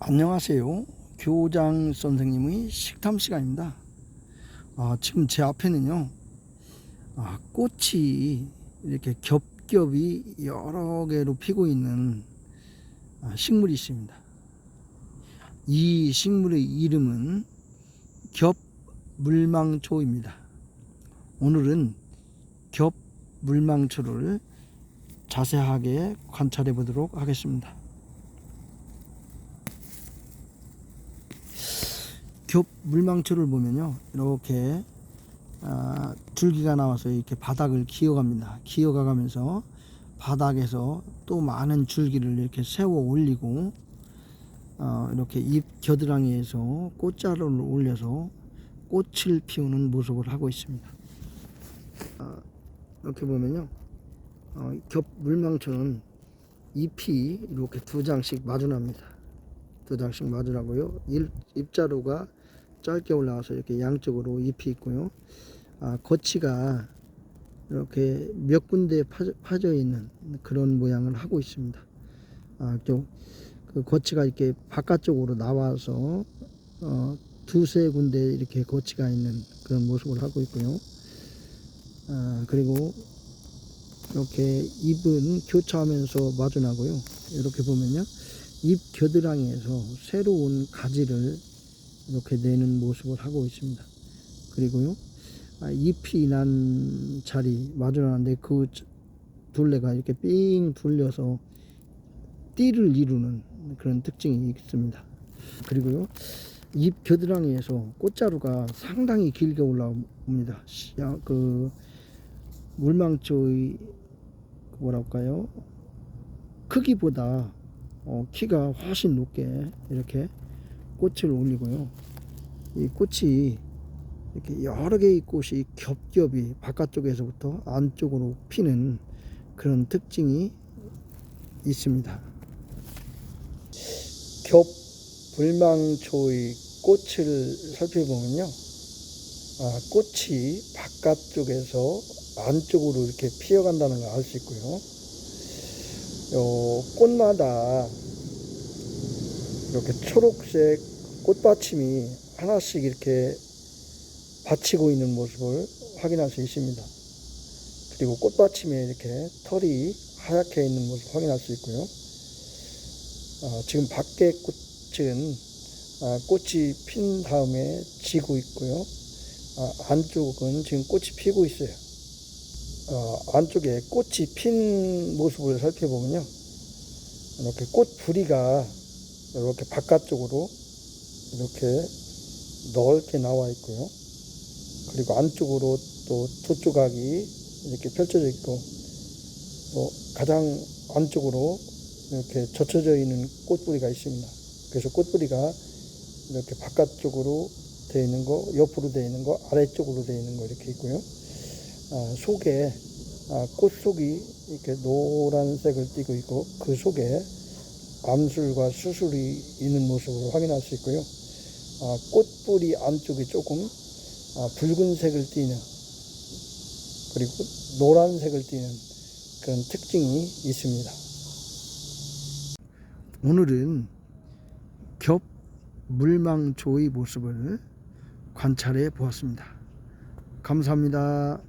안녕하세요. 교장 선생님의 식탐 시간입니다. 아, 지금 제 앞에는요, 아, 꽃이 이렇게 겹겹이 여러 개로 피고 있는 아, 식물이 있습니다. 이 식물의 이름은 겹물망초입니다. 오늘은 겹물망초를 자세하게 관찰해 보도록 하겠습니다. 겹 물망초를 보면요 이렇게 아, 줄기가 나와서 이렇게 바닥을 기어갑니다. 기어가면서 바닥에서 또 많은 줄기를 이렇게 세워 올리고 어, 이렇게 잎 겨드랑이에서 꽃자루를 올려서 꽃을 피우는 모습을 하고 있습니다. 아, 이렇게 보면요 어, 겹 물망초는 잎이 이렇게 두 장씩 마주납니다 두 장씩 마주나고요 잎, 잎자루가 짧게 올라와서 이렇게 양쪽으로 잎이 있고요. 아, 거치가 이렇게 몇 군데 파져, 있는 그런 모양을 하고 있습니다. 아, 좀그 거치가 이렇게 바깥쪽으로 나와서 어, 두세 군데 이렇게 거치가 있는 그런 모습을 하고 있고요. 아, 그리고 이렇게 잎은 교차하면서 마주나고요. 이렇게 보면요. 잎 겨드랑이에서 새로운 가지를 이렇게 내는 모습을 하고 있습니다. 그리고요, 아, 잎이 난 자리 마주나는데 그 둘레가 이렇게 삥 둘려서 띠를 이루는 그런 특징이 있습니다. 그리고요, 잎 겨드랑이에서 꽃자루가 상당히 길게 올라옵니다. 야, 그 물망초의 뭐랄까요 크기보다 어, 키가 훨씬 높게 이렇게 꽃을 올리고요. 이 꽃이 이렇게 여러 개의 꽃이 겹겹이 바깥쪽에서부터 안쪽으로 피는 그런 특징이 있습니다. 겹 불망초의 꽃을 살펴보면요. 아, 꽃이 바깥쪽에서 안쪽으로 이렇게 피어간다는 걸 알 수 있고요. 요 꽃마다 이렇게 초록색 꽃받침이 하나씩 이렇게 받치고 있는 모습을 확인할 수 있습니다. 그리고 꽃받침에 이렇게 털이 하얗게 있는 모습을 확인할 수 있고요. 어, 지금 밖에 꽃은 아, 꽃이 핀 다음에 지고 있고요. 아, 안쪽은 지금 꽃이 피고 있어요. 어, 안쪽에 꽃이 핀 모습을 살펴보면요. 이렇게 꽃 부리가 이렇게 바깥쪽으로 이렇게 넓게 나와 있고요. 그리고 안쪽으로 또 두 조각이 이렇게 펼쳐져 있고 또 가장 안쪽으로 이렇게 젖혀져 있는 꽃뿌리가 있습니다. 그래서 꽃뿌리가 이렇게 바깥쪽으로 되어 있는 거, 옆으로 되어 있는 거, 아래쪽으로 되어 있는 거 이렇게 있고요. 아, 속에 아, 꽃 속이 이렇게 노란색을 띠고 있고 그 속에 암술과 수술이 있는 모습을 확인할 수 있고요. 아, 꽃뿌리 안쪽이 조금 아, 붉은색을 띠는 그리고 노란색을 띠는 그런 특징이 있습니다. 오늘은 겹 물망초의 모습을 관찰해 보았습니다. 감사합니다.